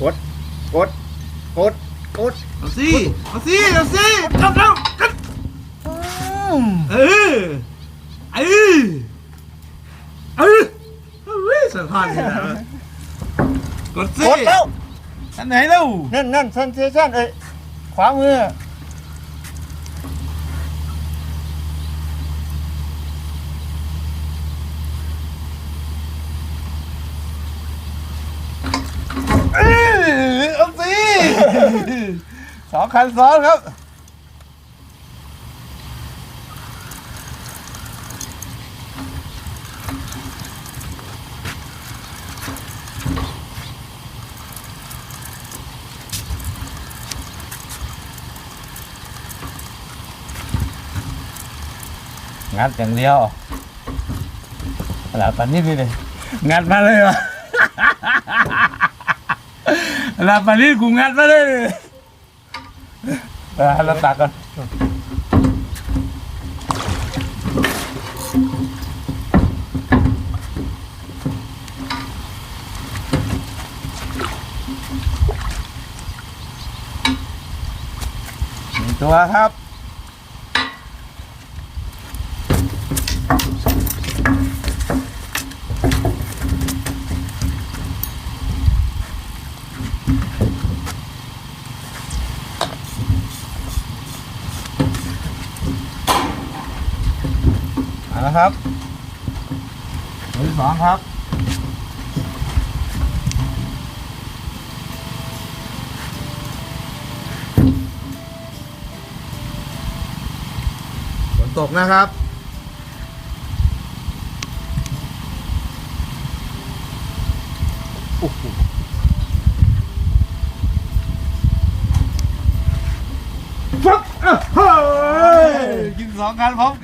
กด กด กด กด เอาสิเอาสิเอาสิเอาเอากันเออเออเออเฮ้ยสังหารนี่นะกดสิกดแล้วอันไหนเล่านั่นนั่นเซนเซชั่นเอ้ยขวามือเออเอา สองคันซ้อนครับ งัดอย่างเดียวหลับปันนี้นี่เลยงัดมาเลยวะ ลับปันนี้กูงัดมาเลยเออเราตักกันนึ่ตัวครับ เอาละครับตัวที่สองครับฝนตกนะครับฟักเฮ้ยกินสองกันพร้อมกัน